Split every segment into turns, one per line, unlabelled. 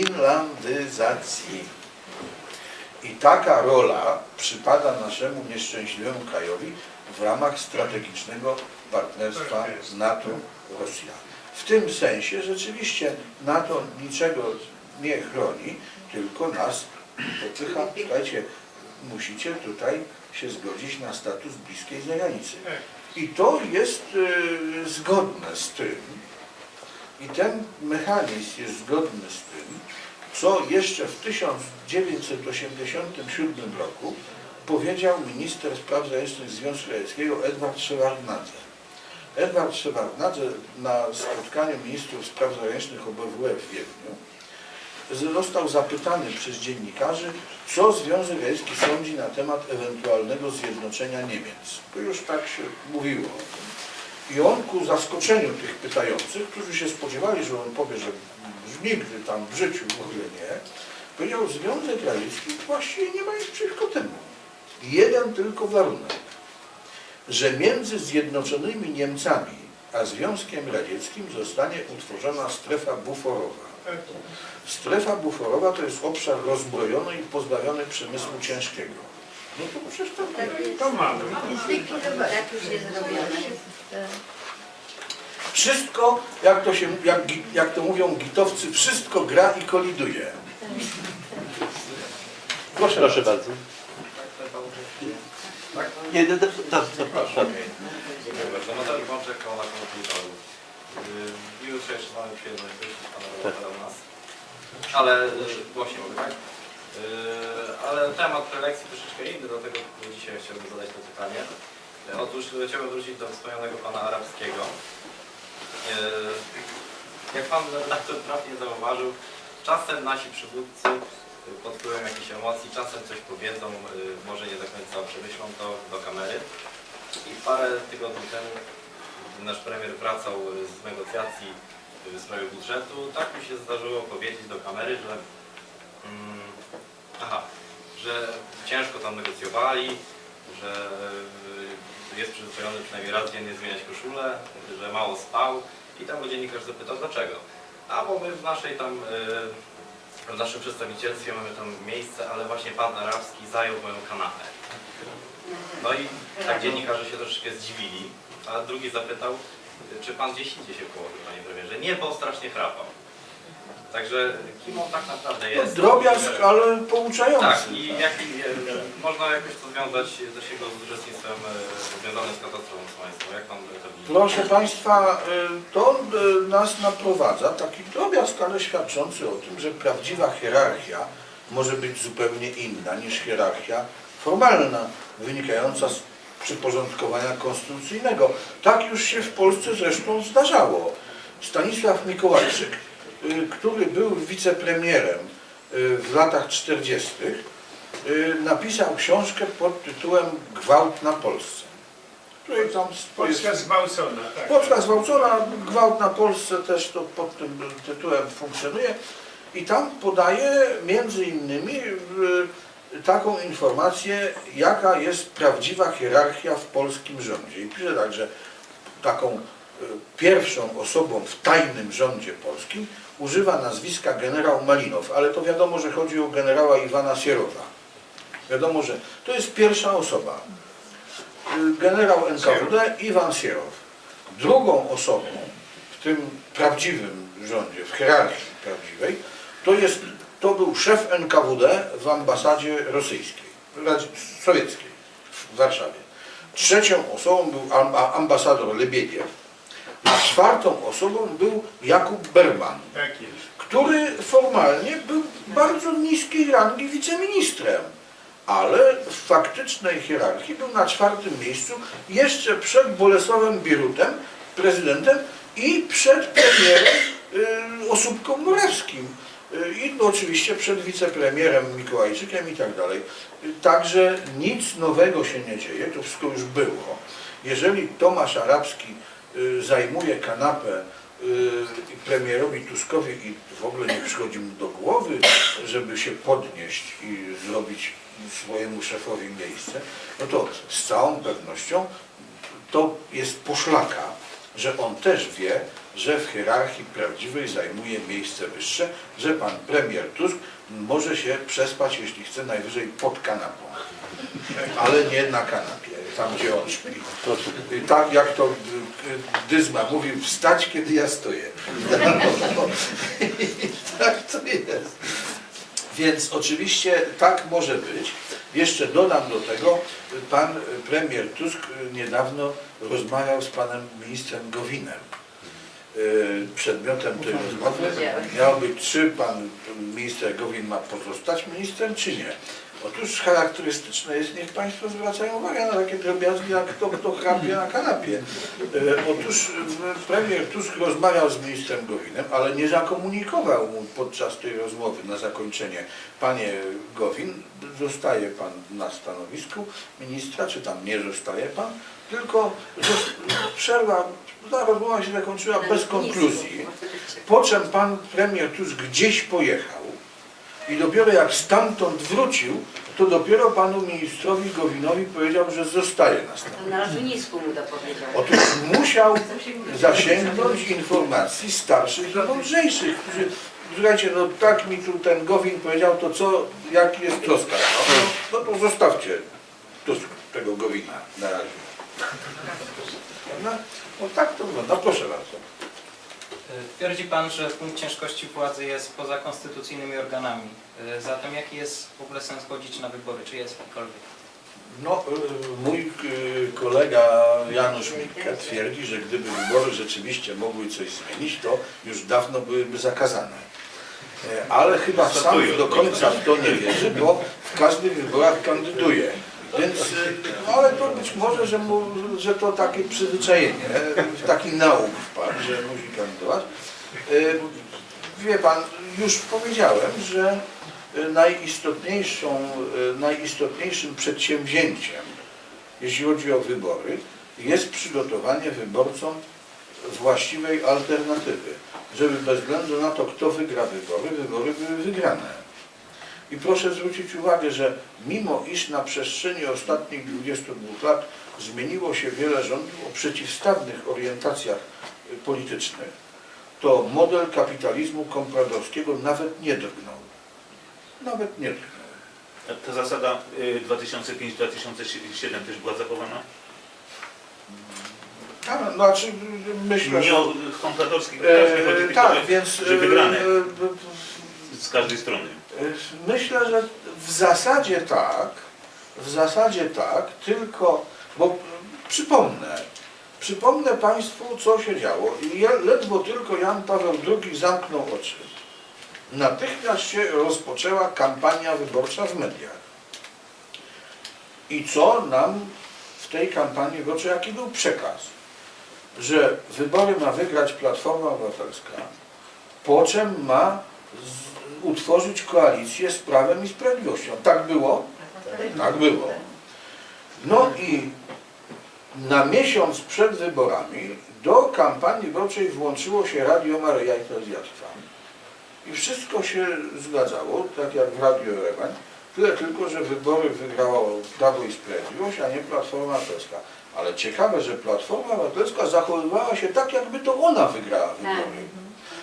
finlandyzacji. I taka rola przypada naszemu nieszczęśliwemu krajowi w ramach strategicznego partnerstwa NATO-Rosja. W tym sensie rzeczywiście NATO niczego nie chroni, tylko nas popycha. Słuchajcie, musicie tutaj się zgodzić na status bliskiej zagranicy. I to jest y, zgodne z tym, i ten mechanizm jest zgodny z tym, co jeszcze w 1987 roku powiedział minister spraw zagranicznych Związku Radzieckiego Edward Szewardnadze. Edward Szewardnadze na spotkaniu ministrów spraw zagranicznych OBWE w Wiedniu został zapytany przez dziennikarzy, co Związek Radziecki sądzi na temat ewentualnego zjednoczenia Niemiec. To już tak się mówiło o tym. I on ku zaskoczeniu tych pytających, którzy się spodziewali, że on powie, że nigdy tam w życiu w ogóle nie, powiedział, Związek Radziecki właściwie nie ma nic przeciwko temu. Jeden tylko warunek, że między Zjednoczonymi Niemcami a Związkiem Radzieckim zostanie utworzona strefa buforowa. Strefa buforowa to jest obszar rozbrojony i pozbawiony przemysłu ciężkiego. No to przecież to
To mamy.
Tak już jest zrobione.
Wszystko, jak to, się, jak, jak to mówią gitowcy, wszystko gra i koliduje. Proszę,
Proszę bardzo. Nie, no, no, no, zapraszam.
Dziękuję bardzo. Mateusz Bączek, koło Konopniczolu. Miły dzisiejszy mamy przyjemność być Pana reportera u nas. Ale y, głośniej mówię, tak? Y, Ale temat prelekcji troszeczkę inny, dlatego dzisiaj chciałbym zadać to pytanie. Otóż chciałbym wrócić do wspomnianego Pana Arabskiego. Y, Jak Pan redaktor trafnie zauważył, czasem nasi przywódcy pod wpływem jakichś emocji, czasem coś powiedzą, y, może nie do końca przemyślą to do kamery. I parę tygodni temu nasz premier wracał z negocjacji w sprawie budżetu. Tak mi się zdarzyło powiedzieć do kamery, że, mm, aha, że ciężko tam negocjowali, że y, jest przyzwyczajony przynajmniej raz dziennie zmieniać koszulę, że mało spał i tam go dziennikarz zapytał dlaczego. A bo my w naszej tam y, w naszym przedstawicielstwie mamy tam miejsce, ale właśnie pan arabski zajął moją kanapę. No i tak dziennikarze się troszeczkę zdziwili, a drugi zapytał, czy pan gdzieś indziej się położył, panie premierze. Nie, bo strasznie chrapał. Także kim on tak naprawdę
No,
jest?
drobiazg, ale pouczający.
Tak, i jaki, e, można jakoś to związać też jego z uczestnictwem e, związanym z katastrofą smoleńską. Jak pan to?
Proszę Państwa, to nas naprowadza taki drobiazg, ale świadczący o tym, że prawdziwa hierarchia może być zupełnie inna niż hierarchia formalna, wynikająca z przyporządkowania konstytucyjnego. Tak już się w Polsce zresztą zdarzało. Stanisław Mikołajczyk, który był wicepremierem y, w latach 40., y, napisał książkę pod tytułem Gwałt na Polsce. tam
Polska zgwałcona, tak.
Polska zgwałcona, gwałt na Polsce też to pod tym tytułem funkcjonuje i tam podaje między innymi y, taką informację, jaka jest prawdziwa hierarchia w polskim rządzie. I pisze tak, że taką y, pierwszą osobą w tajnym rządzie polskim używa nazwiska generał Malinow, ale to wiadomo, że chodzi o generała Iwana Sierowa. Wiadomo, że to jest pierwsza osoba. Generał NKWD Iwan Sierow. Drugą osobą w tym prawdziwym rządzie, w hierarchii prawdziwej, to jest, to był szef NKWD w ambasadzie rosyjskiej, sowieckiej w Warszawie. Trzecią osobą był ambasador Lebiediew, a czwartą osobą był Jakub Berman
Tak
który formalnie był bardzo niskiej rangi wiceministrem, ale w faktycznej hierarchii był na czwartym miejscu jeszcze przed Bolesławem Bierutem, prezydentem i przed premierem y, Osóbką Morawskim y, i oczywiście przed wicepremierem Mikołajczykiem i tak dalej. Także nic nowego się nie dzieje, to wszystko już było. Jeżeli Tomasz Arabski zajmuje kanapę y, premierowi Tuskowi i w ogóle nie przychodzi mu do głowy, żeby się podnieść i zrobić swojemu szefowi miejsce, no to z całą pewnością to jest poszlaka, że on też wie, że w hierarchii prawdziwej zajmuje miejsce wyższe, że pan premier Tusk może się przespać, jeśli chce, najwyżej pod kanapą, ale nie na kanapie, tam gdzie on śpi. Tak jak to y, Dyzma mówił, wstać kiedy ja stoję. tak to jest. Więc oczywiście tak może być. Jeszcze dodam do tego, pan premier Tusk niedawno rozmawiał z panem ministrem Gowinem. Yy, Przedmiotem tej rozmowy miało być, czy pan minister Gowin ma pozostać ministrem, czy nie. Otóż charakterystyczne jest, niech Państwo zwracają uwagę na takie drobiazgi, jak kto, kto chrapie na kanapie. E, Otóż e, premier Tusk rozmawiał z ministrem Gowinem, ale nie zakomunikował mu podczas tej rozmowy na zakończenie, panie Gowin, zostaje pan na stanowisku ministra, czy tam nie zostaje pan, tylko przerwa, ta rozmowa się zakończyła bez konkluzji. Po czym pan premier Tusk gdzieś pojechał i dopiero jak stamtąd wrócił, to dopiero panu ministrowi Gowinowi powiedział, że zostaje na stanowisku.
To na Żunisku mu to powiedział.
Otóż musiał zasięgnąć informacji starszych i mądrzejszych, którzy, słuchajcie, no tak mi tu ten Gowin powiedział, to co, jaki jest troska? No, no, no to zostawcie tu, tego Gowina na razie. No, no tak to wygląda, proszę bardzo.
Twierdzi Pan, że punkt ciężkości władzy jest poza konstytucyjnymi organami. E, Zatem jaki jest w ogóle sens chodzić na wybory? Czy jest jakikolwiek?
No, y, mój kolega Janusz Mitka twierdzi, że gdyby wybory rzeczywiście mogły coś zmienić, to już dawno byłyby zakazane. E, Ale chyba sam do końca w to nie wierzy, bo w każdych wyborach kandyduje. Więc, y, no ale to być może, że, mu, że to takie przyzwyczajenie, w taki nauk wpadł, że musi kandydować. Y, Wie pan, już powiedziałem, że y, najistotniejszą, najistotniejszym przedsięwzięciem, jeśli chodzi o wybory, jest przygotowanie wyborcom właściwej alternatywy, żeby bez względu na to, kto wygra wybory, wybory były wygrane. I proszę zwrócić uwagę, że mimo iż na przestrzeni ostatnich 22 lat zmieniło się wiele rządów o przeciwstawnych orientacjach y, politycznych, to model kapitalizmu kompradorskiego nawet nie drgnął. Nawet nie drgnął.
A Ta zasada y, 2005-2007 też była zachowana?
A, Znaczy, y, myślę,
Nie o chodzi
E, tak,
że-
więc...
że wygrane z każdej strony.
Myślę, że w zasadzie tak, w zasadzie tak, tylko, bo przypomnę, przypomnę Państwu, co się działo. I ledwo tylko Jan Paweł II zamknął oczy. Natychmiast się rozpoczęła kampania wyborcza w mediach. I co nam w tej kampanii wyborczej, jaki był przekaz? Że wybory ma wygrać Platforma Obywatelska, po czym ma utworzyć koalicję z Prawem i Sprawiedliwością. Tak było? Tak było. No i na miesiąc przed wyborami do kampanii wyborczej włączyło się Radio Maryja i Telewizja. I wszystko się zgadzało, tak jak w Radiu Erewań, tyle tylko, że wybory wygrało Prawo i Sprawiedliwość, a nie Platforma Obywatelska. Ale ciekawe, że Platforma Obywatelska zachowywała się tak, jakby to ona wygrała wybory.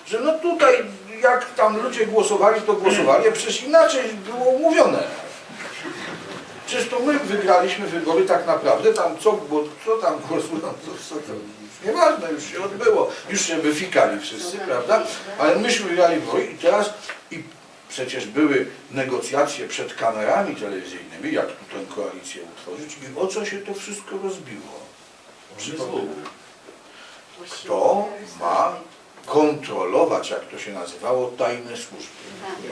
Że no tutaj, jak tam ludzie głosowali, to głosowali, a przecież inaczej było umówione. Przecież to my wygraliśmy wybory tak naprawdę, tam co, bo, co tam głosują, to, co to, już nieważne, już się odbyło, już się wyfikali wszyscy, prawda? Ale myśmy wygrali wybory i teraz, i przecież były negocjacje przed kamerami telewizyjnymi, jak tu tę koalicję utworzyć i o co się to wszystko rozbiło? Przypomnę. Kto ma kontrolować, jak to się nazywało, tajne służby?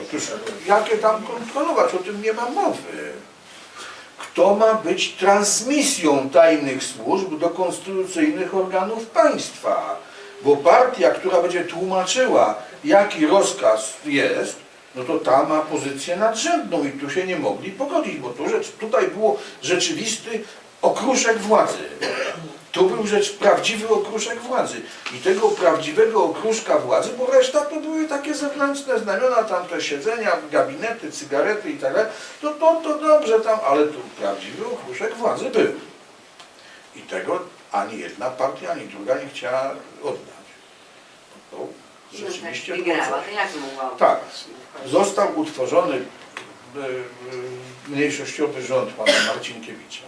Otóż jakie tam kontrolować? O tym nie ma mowy. Kto ma być transmisją tajnych służb do konstytucyjnych organów państwa? Bo partia, która będzie tłumaczyła, jaki rozkaz jest, no to ta ma pozycję nadrzędną i tu się nie mogli pogodzić, bo tu rzecz, tutaj było rzeczywisty okruszek władzy. Tu był rzecz prawdziwy okruszek władzy. I tego prawdziwego okruszka władzy, bo reszta to były takie zewnętrzne znamiona, tam te siedzenia, gabinety, cygarety i tak dalej, to, to, to dobrze tam, ale tu prawdziwy okruszek władzy był. I tego ani jedna partia, ani druga nie chciała oddać. rzeczywiście było
to jak mogła
Tak. Został utworzony e, e, mniejszościowy rząd pana Marcinkiewicza,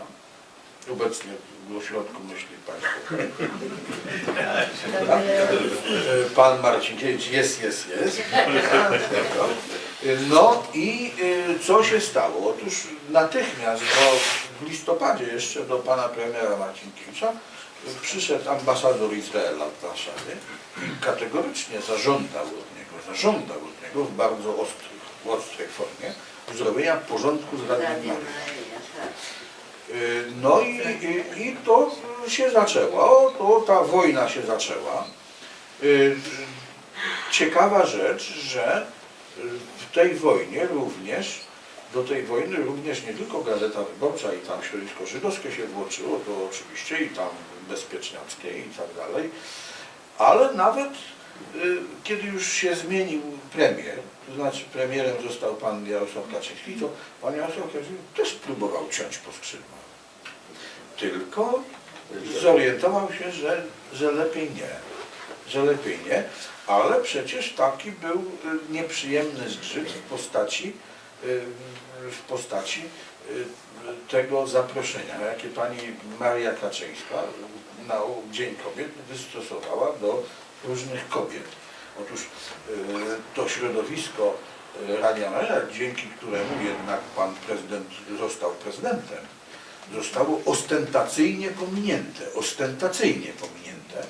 obecnie w ośrodku myśli państwo. E, Pan Marcinkiewicz jest, jest, jest. No i e, co się stało? Otóż natychmiast do, w listopadzie jeszcze do pana premiera Marcinkiewicza przyszedł ambasador Izraela w Warszawie i kategorycznie zażądał od niego, zażądał od niego w bardzo ostrych, ostrej formie zrobienia porządku z Radią
Radio
No i, i, i to się zaczęło, to ta wojna się zaczęła. Y, Ciekawa rzecz, że y, w tej wojnie również, do tej wojny również nie tylko Gazeta Wyborcza i tam środowisko żydowskie się włączyło, to oczywiście i tam bezpieczniackie i tak dalej, ale nawet y, kiedy już się zmienił premier, to znaczy premierem został pan Jarosław Kaczyński, to pan Jarosław Kaczyński też próbował ciąć po skrzydłach. Tylko zorientował się, że, że lepiej nie, że lepiej nie, ale przecież taki był y, nieprzyjemny zgrzyt w postaci, y, w postaci y, tego zaproszenia, jakie pani Maria Kaczyńska na Dzień Kobiet wystosowała do różnych kobiet. Otóż y, to środowisko y, Radia Maryja, dzięki któremu jednak pan prezydent został prezydentem, zostało ostentacyjnie pominięte, ostentacyjnie pominięte.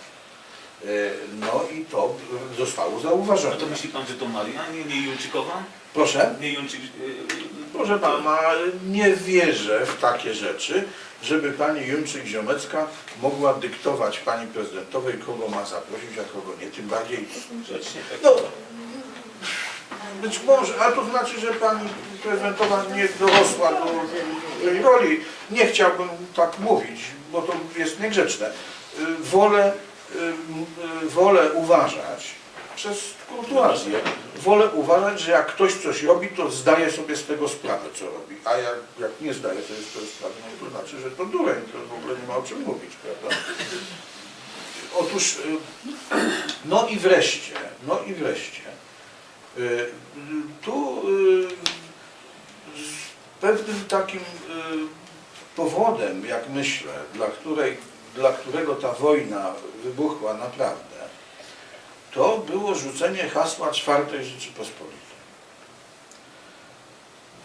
Y, No i to zostało
A
zauważone.
to myśli pan, że to Maria, nie, nie Juńczykowa?
Proszę?
Nie Juńczyk...
Proszę pana, nie wierzę w takie rzeczy, żeby pani Jęczyk-Ziomecka mogła dyktować pani prezydentowej, kogo ma zaprosić, a kogo nie. Tym bardziej,
tak.
no, być może, a to znaczy, że pani prezydentowa nie dorosła do tej roli. Nie chciałbym tak mówić, bo to jest niegrzeczne. Y, Wolę, y, y, wolę uważać, przez kulturację, wolę uważać, że jak ktoś coś robi, to zdaje sobie z tego sprawę, co robi. A jak, jak nie zdaje sobie z tego sprawy, no to znaczy, że to dureń, to w ogóle nie ma o czym mówić, prawda? Otóż, y, no i wreszcie, no i wreszcie, y, tu y, z pewnym takim powodem, jak myślę, dla, której, dla którego ta wojna wybuchła naprawdę, to było rzucenie hasła czwartej Rzeczypospolitej,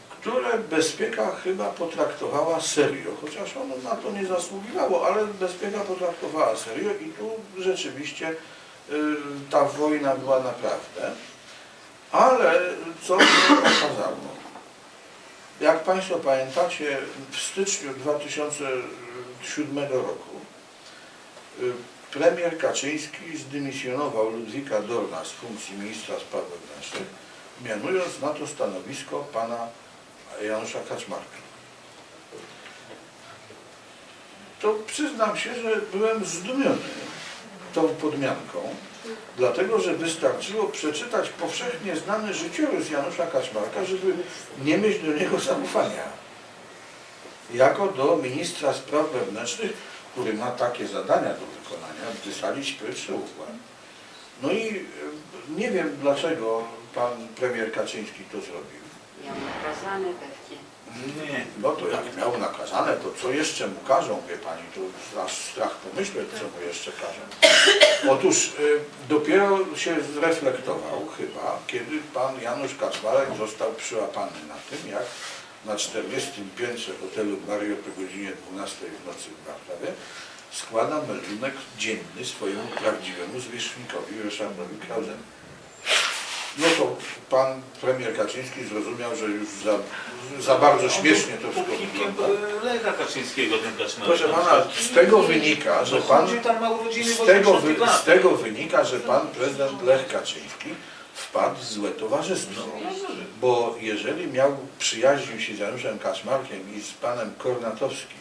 które bezpieka chyba potraktowała serio, chociaż ono na to nie zasługiwało, ale bezpieka potraktowała serio i tu rzeczywiście y, ta wojna była naprawdę. Ale co się okazało? Jak Państwo pamiętacie, w styczniu 2007 roku y, premier Kaczyński zdymisjonował Ludwika Dorna z funkcji ministra spraw wewnętrznych, mianując na to stanowisko pana Janusza Kaczmarka. To przyznam się, że byłem zdumiony tą podmianką, dlatego że wystarczyło przeczytać powszechnie znany życiorys Janusza Kaczmarka, żeby nie mieć do niego zaufania. Jako do ministra spraw wewnętrznych, który ma takie zadania do wykonania, wysadzić pierwszy układ. No i e, nie wiem dlaczego pan premier Kaczyński to zrobił.
Miał nakazane pewnie.
Nie.
No to jak miał nakazane, to co jeszcze mu każą, wie pani, to aż strach pomyśleć, co mu jeszcze każą. Otóż y, dopiero się zreflektował chyba, kiedy pan Janusz Kaczmarek został przyłapany na tym, jak na 40 piętrze hotelu Mario po godzinie 12 w nocy w Warszawie składa meldunek dzienny swojemu prawdziwemu zwierzchnikowi Ryszardowi Krauzemu. No to pan premier Kaczyński zrozumiał, że już za, za bardzo śmiesznie to wszystko wygląda.
Lecha Kaczyńskiego ten.
Proszę pana, z tego wynika, że pan,
urodziny w
z tego,
80
wy, z tego wynika, że pan prezydent Lech Kaczyński wpadł w złe towarzystwo. Bo jeżeli miał, przyjaźnił się z Januszem Kaczmarkiem i z panem Kornatowskim,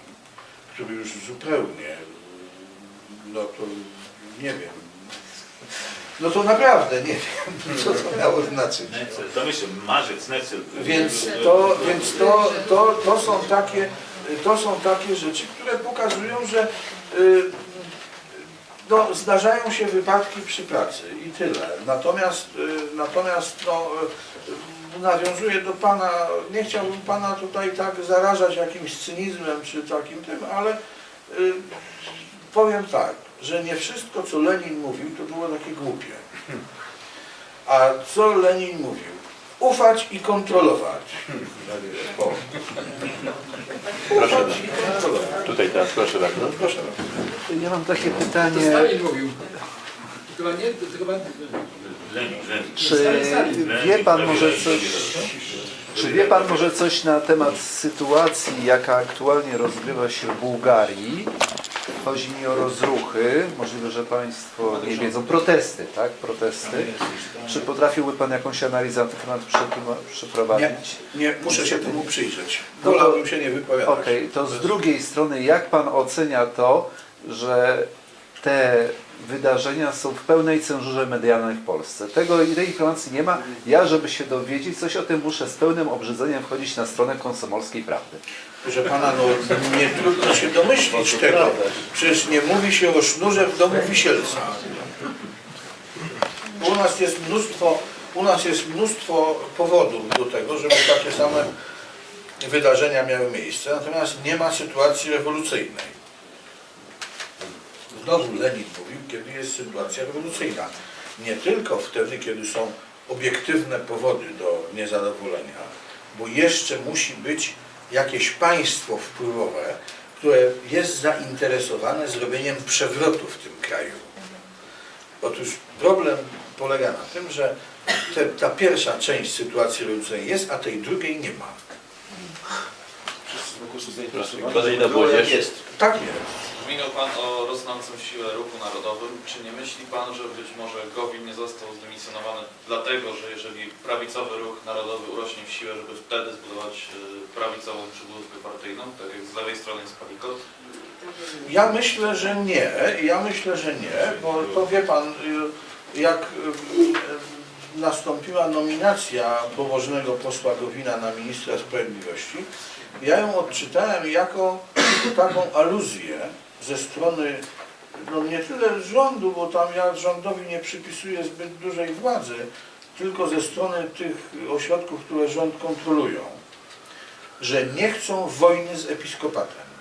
który już zupełnie, no to nie wiem, no to naprawdę nie wiem, co to miało znaczyć.
To myślę, marzec, Necel.
Więc to, więc to, to, to, są takie, to są takie rzeczy, które pokazują, że y, no, zdarzają się wypadki przy pracy i tyle. Natomiast, y, natomiast no, nawiązuję do Pana, nie chciałbym Pana tutaj tak zarażać jakimś cynizmem czy takim tym, ale y, powiem tak, że nie wszystko co Lenin mówił to było takie głupie. A co Lenin mówił? Ufać i kontrolować. O. Ufać i kontrolować.
Tutaj teraz proszę bardzo.
Proszę bardzo.
Ja mam takie
To
pytanie,
Stalin mówił. Chyba nie, to chyba...
Czy wie Pan może coś, czy wie Pan może coś na temat sytuacji, jaka aktualnie rozgrywa się w Bułgarii? Chodzi mi o rozruchy, możliwe, że Państwo nie wiedzą, protesty, tak? Protesty. Czy potrafiłby Pan jakąś analizę na ten temat przeprowadzić?
Nie, muszę się temu przyjrzeć.
No to-
Wolałbym się nie wypowiadać.
Okej, to z drugiej strony, jak Pan ocenia to, że te wydarzenia są w pełnej cenzurze medialnej w Polsce? Tego, tej informacji nie ma. Ja, żeby się dowiedzieć coś o tym, muszę z pełnym obrzydzeniem wchodzić na stronę Komsomolskiej Prawdy.
Proszę pana, no nie trudno się domyślić tego. Przecież nie mówi się o sznurze w domu wisielca. U nas jest mnóstwo, u nas jest mnóstwo powodów do tego, żeby takie same wydarzenia miały miejsce, natomiast nie ma sytuacji rewolucyjnej. Znowu Lenin mówił, kiedy jest sytuacja rewolucyjna. Nie tylko wtedy, kiedy są obiektywne powody do niezadowolenia, bo jeszcze musi być jakieś państwo wpływowe, które jest zainteresowane zrobieniem przewrotu w tym kraju. Otóż problem polega na tym, że te, ta pierwsza część sytuacji rewolucyjnej jest, a tej drugiej nie ma.
Proszę. Kolejna młodzież.
Tak jest.
Wspominał Pan o rosnącą siłę ruchu narodowym. Czy nie myśli Pan, że być może Gowin nie został zdymisjonowany dlatego, że jeżeli prawicowy ruch narodowy urośnie w siłę, żeby wtedy zbudować e, prawicową przybudówkę partyjną, tak jak z lewej strony jest Palikot?
Ja myślę, że nie. Ja myślę, że nie, bo to wie pan, y, jak y, y, nastąpiła nominacja pobożnego posła Gowina na ministra sprawiedliwości, ja ją odczytałem jako taką aluzję ze strony no nie tyle rządu, bo tam ja rządowi nie przypisuję zbyt dużej władzy, tylko ze strony tych ośrodków, które rząd kontrolują, że nie chcą wojny z episkopatem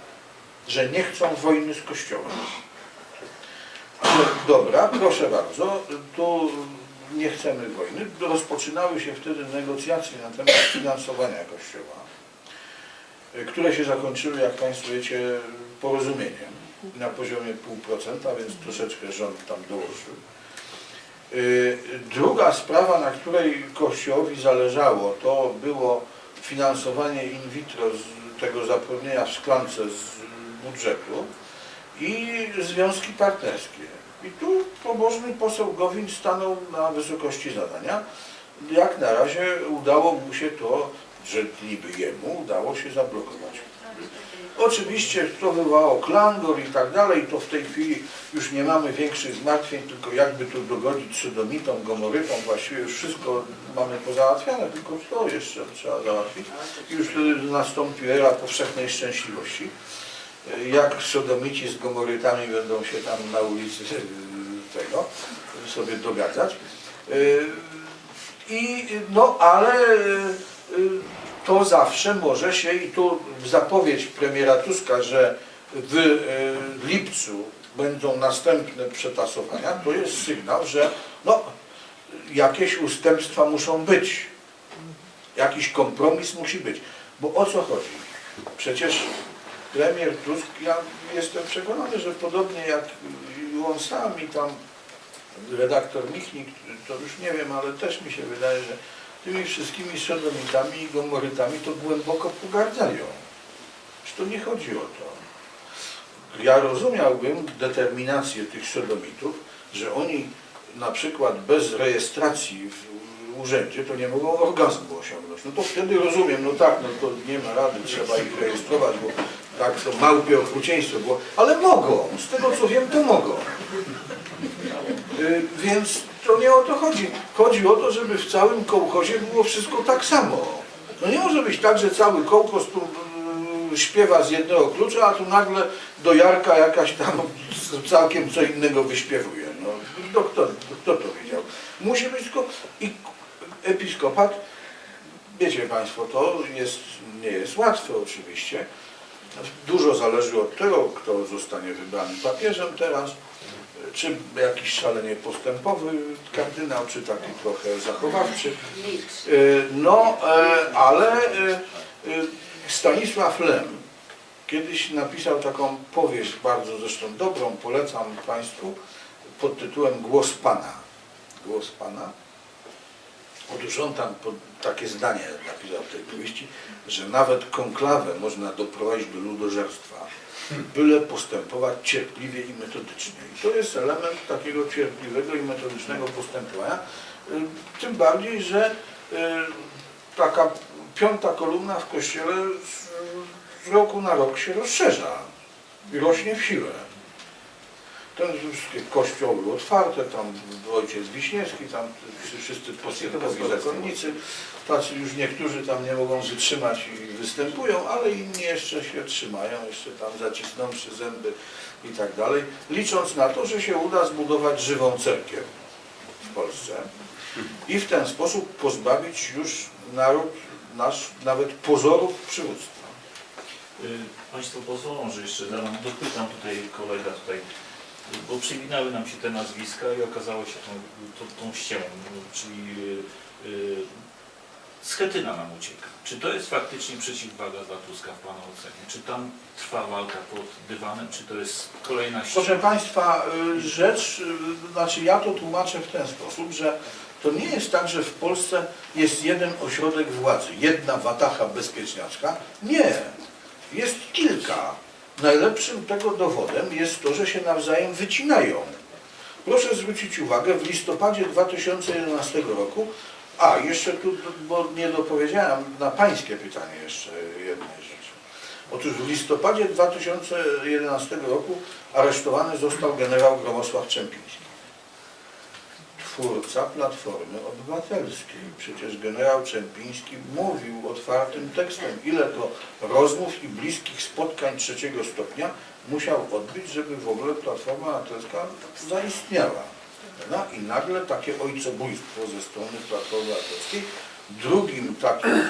że nie chcą wojny z Kościołem. Dobra, proszę bardzo, tu nie chcemy wojny. Rozpoczynały się wtedy negocjacje na temat finansowania Kościoła, które się zakończyły, jak Państwo wiecie, porozumieniem na poziomie 0,5%, więc troszeczkę rząd tam dołożył. Y, Druga sprawa, na której Kościołowi zależało, to było finansowanie in vitro z tego zapewnienia w szklance z budżetu i związki partnerskie. I tu pobożny poseł Gowin stanął na wysokości zadania. Jak na razie udało mu się to, że niby jemu udało się zablokować. Oczywiście to wywołało klangor i tak dalej, to w tej chwili już nie mamy większych zmartwień, tylko jakby tu dogodzić sodomitom, gomorytom, właściwie już wszystko mamy pozałatwiane, tylko to jeszcze trzeba załatwić. I już wtedy nastąpi era powszechnej szczęśliwości. Jak sodomici z gomorytami będą się tam na ulicy y, tego sobie dogadzać. Y, I no ale y, to zawsze może się i tu zapowiedź premiera Tuska, że w y, lipcu będą następne przetasowania, to jest sygnał, że no, jakieś ustępstwa muszą być. Jakiś kompromis musi być. Bo o co chodzi? Przecież premier Tusk, ja jestem przekonany, że podobnie jak on sam i tam redaktor Michnik, to już nie wiem, ale też mi się wydaje, że tymi wszystkimi sodomitami i gomorytami to głęboko pogardzają. Że to nie chodzi o to. Ja rozumiałbym determinację tych sodomitów, że oni na przykład bez rejestracji w urzędzie to nie mogą orgazmu osiągnąć. No to wtedy rozumiem, no tak, no to nie ma rady, trzeba ich rejestrować, bo tak to małpie okrucieństwo było, ale mogą, z tego co wiem, to mogą. Y, Więc to nie o to chodzi. Chodzi o to, żeby w całym kołchozie było wszystko tak samo. No nie może być tak, że cały kołchoz tu y, śpiewa z jednego klucza, a tu nagle do Jarka jakaś tam całkiem co innego wyśpiewuje. No, no kto, kto to wiedział? Musi być tylko i episkopat, wiecie Państwo, to jest, nie jest łatwe oczywiście. Dużo zależy od tego, kto zostanie wybrany papieżem teraz, czy jakiś szalenie postępowy kardynał, czy taki trochę zachowawczy. Y, No, e, ale y, Stanisław Lem kiedyś napisał taką powieść, bardzo zresztą dobrą, polecam Państwu, pod tytułem Głos Pana. Głos Pana. Otóż on tam takie zdanie napisał w tej powieści, że nawet konklawę można doprowadzić do ludożerstwa, byle postępować cierpliwie i metodycznie. I to jest element takiego cierpliwego i metodycznego postępowania. Y, Tym bardziej, że y, taka piąta kolumna w kościele z, roku na rok się rozszerza i rośnie w siłę. Ten wszystkie kościoły otwarte, tam ojciec Wiśniewski, tam wszyscy postępowi zakonnicy, tacy już niektórzy tam nie mogą wytrzymać i występują, ale inni jeszcze się trzymają, jeszcze tam zacisnąwszy zęby i tak dalej, licząc na to, że się uda zbudować żywą cerkiew w Polsce i w ten sposób pozbawić już naród nasz nawet pozorów przywództwa.
Y, Państwo pozwolą, że jeszcze zadam, dopytam tutaj kolega tutaj, bo przewinęły nam się te nazwiska i okazało się tą, tą, tą ściemą, czyli y, y, Schetyna nam ucieka. Czy to jest faktycznie przeciwwaga dla Tuska w Pana ocenie? Czy tam trwa walka pod dywanem, czy to jest kolejna ściema?
Proszę Państwa, y, rzecz, y, znaczy ja to tłumaczę w ten sposób, że to nie jest tak, że w Polsce jest jeden ośrodek władzy, jedna watacha bezpieczniaczka. Nie, jest kilka. Najlepszym tego dowodem jest to, że się nawzajem wycinają. Proszę zwrócić uwagę, w listopadzie 2011 roku, a jeszcze tu, bo nie dopowiedziałem na Pańskie pytanie jeszcze jednej rzeczy. Otóż w listopadzie 2011 roku aresztowany został generał Gromosław Czempiński. Twórca Platformy Obywatelskiej. Przecież generał Czempiński mówił otwartym tekstem, ile to rozmów i bliskich spotkań trzeciego stopnia musiał odbyć, żeby w ogóle Platforma Obywatelska zaistniała. I nagle takie ojcobójstwo ze strony Platformy Obywatelskiej. Drugim takim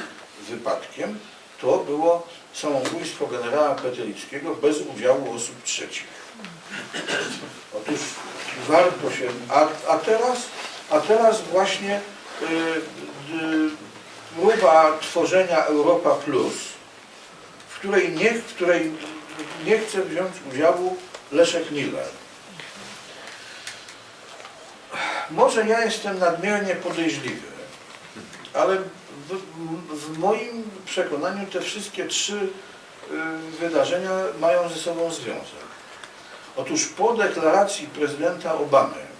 wypadkiem to było samobójstwo generała Petelickiego bez udziału osób trzecich. Otóż warto się, a, a teraz, a teraz właśnie y, y, próba tworzenia Europa Plus, w której nie, w której nie chce wziąć udziału Leszek Miller. Może ja jestem nadmiernie podejrzliwy, ale w, w moim przekonaniu te wszystkie trzy y, wydarzenia mają ze sobą związek. Otóż po deklaracji prezydenta Obamy